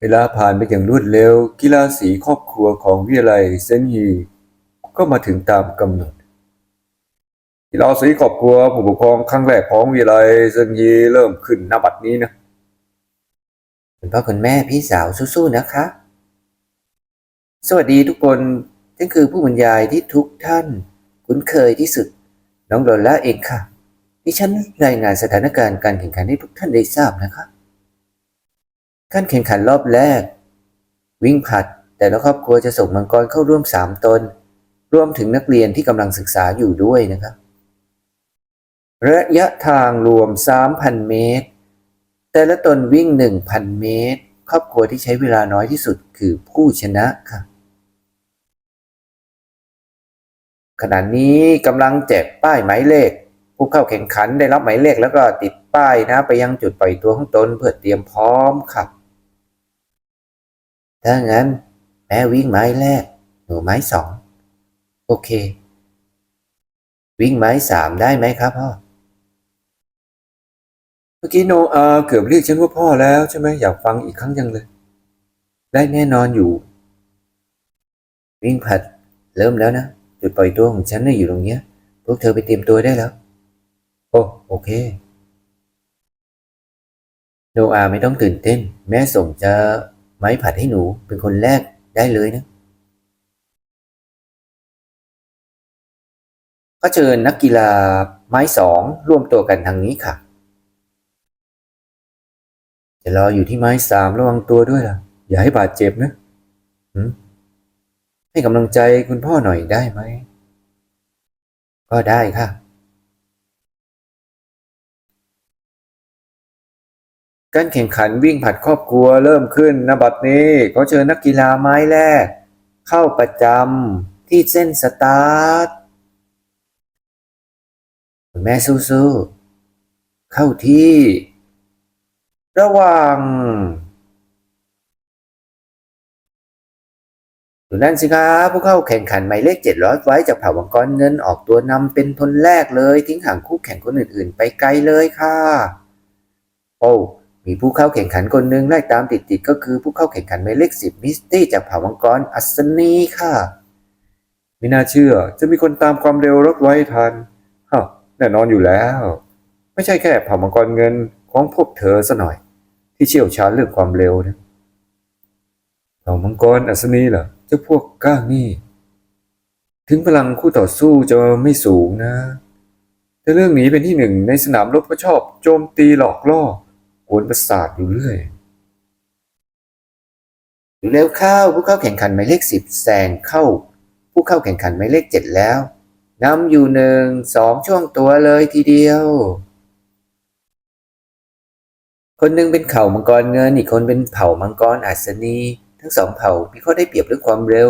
เวลาผ่านไปอย่างรวดเร็ว กีฬาสีครอบครัวของวิทยาลัยเซนยีก็มาถึงตามกำหนดกีฬาสีครอบครัวผู้ปกครองครั้งแรกของวิทยาลัยเซนยีเริ่มขึ้นณบัดนี้นะคุณพ่อคุณแม่พี่สาวสู้ๆนะคะ สวัสดีทุกคนฉันคือผู้บรรยายที่ทุกท่าน คุ้นเคยที่สุด น้องโดล่าเองค่ะดิฉันรายงานสถานการณ์การแข่งขันให้ทุกท่านได้ทราบนะคะ การแข่งขันรอบแรก วิ่งผลัด แต่ละครอบครัวจะส่งมังกรเข้าร่วมสามตน รวมถึงนักเรียนที่กำลังศึกษาอยู่ด้วยนะครับ ระยะทางรวม 3,000 เมตร แต่ละตนวิ่ง 1,000 เมตร ครอบครัวที่ใช้เวลาน้อยที่สุดคือผู้ชนะค่ะขณะนี้กำลังแจกป้ายหมายเลข ผู้เข้าแข่งขันได้รับหมายเลขแล้วก็ติดป้ายนะ ไปยังจุดปล่อยตัวของตนเพื่อเตรียมพร้อมครับ ถ้างั้นแม่วิ่งไม้แรก หนูไม้สอง โอเค วิ่งไม้สามได้ไหมครับพ่อ เมื่อกี้โนอาเกือบเรียกฉันว่าพ่อแล้วใช่ไหมอยากฟังอีกครั้งยังเลย ได้แน่นอนอยู่ วิ่งผัด เริ่มแล้วนะจุดปล่อยตัวของฉันน่ะอยู่ตรงเนี้ย พวกเธอไปเตรียมตัวได้แล้ว โอ้โอเคโนอาไม่ต้องตื่นเต้น แม่ส่งจะ ไม้ผัดให้หนูเป็นคนแรกได้เลยนะก็เชิญนักกีฬาไม้สองร่วมตัวกันทางนี้ค่ะ จะรออยู่ที่ไม้สามระวังตัวด้วยล่ะ อย่าให้บาดเจ็บนะให้กำลังใจคุณพ่อหน่อยได้ไหม ก็ได้ค่ะ การแข่งขันวิ่งผัดครอบครัวเริ่มขึ้นณบัดนี้เขอเชิญนักกีฬาไม้แรก เข้าประจำที่เส้นสตาร์ทแม่สู้ๆเข้าที่ ระวังดูนั่นสิครับผู้เข้าแข่งขันหมายเลข700ไว้จากเผ่าวังกรเงินออกตัวนำเป็นทนแรกเลย ทิ้งห่างคู่แข่งคนอื่นๆ ไปไกลเลยค่ะ โอ้ มีผู้เข้าแข่งขันคนหนึ่งไล่ตามติดๆก็คือผู้เข้าแข่งขันหมายเลขสิบมิสตี้จากเผ่ามังกรอัศนีค่ะ ไม่น่าเชื่อจะมีคนตามความเร็วรถไว้ทันฮะแน่นอนอยู่แล้ว ไม่ใช่แค่เผ่ามังกรเงินของพวกเธอซะหน่อย ที่เชี่ยวชาญเรื่องความเร็วนะเผ่ามังกรอัศนีเหรอเจ้าพวกก้างนี่ ถึงพลังคู่ต่อสู้จะไม่สูงนะ แต่เรื่องหนี้เป็นที่หนึ่งในสนามรบก็ชอบ โจมตีหลอกล่อ วนประสาทอยู่เรื่อยเร็วเข้าผู้เข้าแข่งขันหมายเลขสิบแซงเข้า ผู้เข้าแข่งขันหมายเลขเจ็ดแล้วนำอยู่หนึ่งสองช่วงตัวเลยทีเดียว คนหนึ่งเป็นเผ่ามังกรเงินอีกคนเป็นเผ่ามังกรอัศนี ทั้งสองเผ่ามีข้อได้เปรียบเรื่องความเร็ว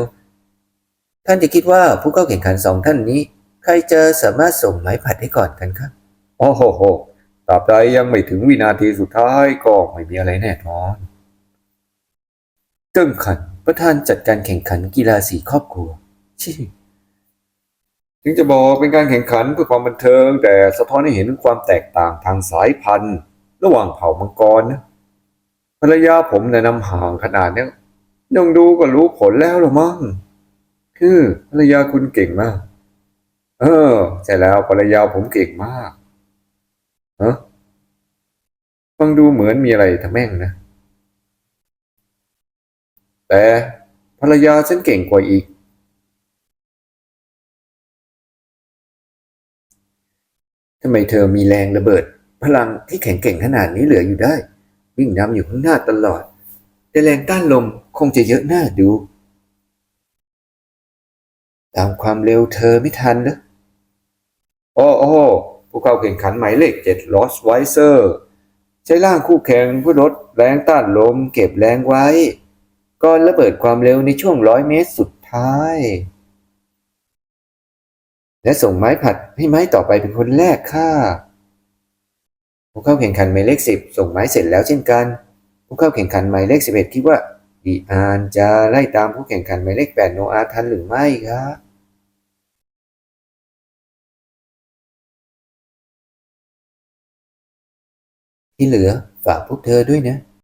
ท่านจะคิดว่าผู้เข้าแข่งขันสองท่านนี้ ใครจะสามารถส่งไม้ผัดให้ก่อนกันครับโอ้โหโห ตราบใดยังไม่ถึงวินาทีสุดท้ายก็ไม่มีอะไรแน่นอนเจิ้งขันประธานจัดการแข่งขันกีฬาสีครอบครัวชิถึงจะบอกเป็นการแข่งขันเพื่อความบันเทิง แต่สะท้อนให้เห็นถึงความแตกต่างทางสายพันธุ์ ระหว่างเผ่ามังกรนะภรรยาผมแนะนำห่างขนาดนี้ยังดูก็รู้ผลแล้วหรอมั้งคือภรรยาคุณเก่งมาก เออ ใช่แล้วภรรยาผมเก่งมาก เออฟังดูเหมือนมีอะไรทำแม่งนะ แต่ภรรยาฉันเก่งกว่าอีก ทำไมเธอมีแรงระเบิด พลังที่แข็งแกร่งขนาดนี้เหลืออยู่ได้ วิ่งนำอยู่ข้างหน้าตลอด แต่แรงต้านลมคงจะเยอะหน้าดู ตามความเร็วเธอไม่ทันนะโอ้โอ้ ผู้เข้าแข่งขันหมายเลขเจ็ดลอสไวเซอร์ใช้ร่างคู่แข่งเพื่อลดแรงต้านลมเก็บแรงไว้ ก่อนระเบิดความเร็วในช่วงร้อยเมตรสุดท้าย และส่งไม้ผัดให้ไม้ต่อไปเป็นคนแรกค่ะ ผู้เข้าแข่งขันหมายเลขสิบส่งไม้เสร็จแล้วเช่นกัน ผู้เข้าแข่งขันหมายเลขสิบเอ็ดคิดว่าดีอานจะไล่ตามผู้แข่งขันหมายเลขแปดโนอาทันหรือไม่ครับ ที่เหลือฝากพวกเธอด้วยนะ